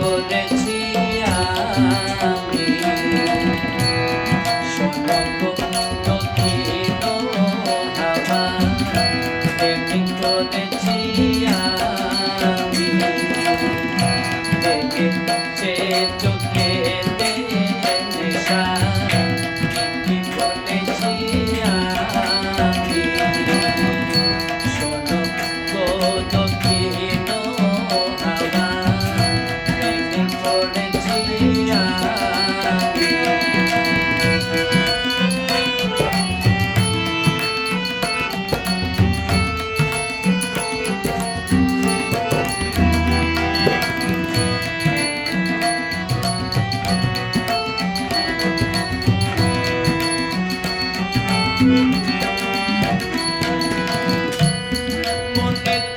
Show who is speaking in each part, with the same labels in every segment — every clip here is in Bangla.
Speaker 1: করেছি আমি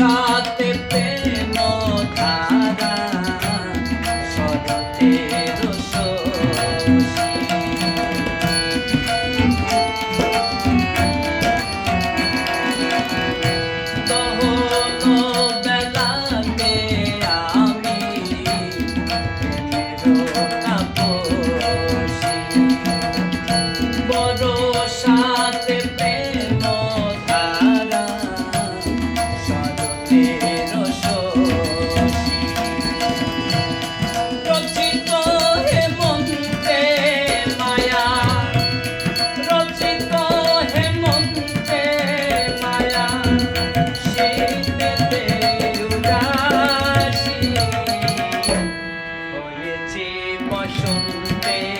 Speaker 1: সাথ Hey.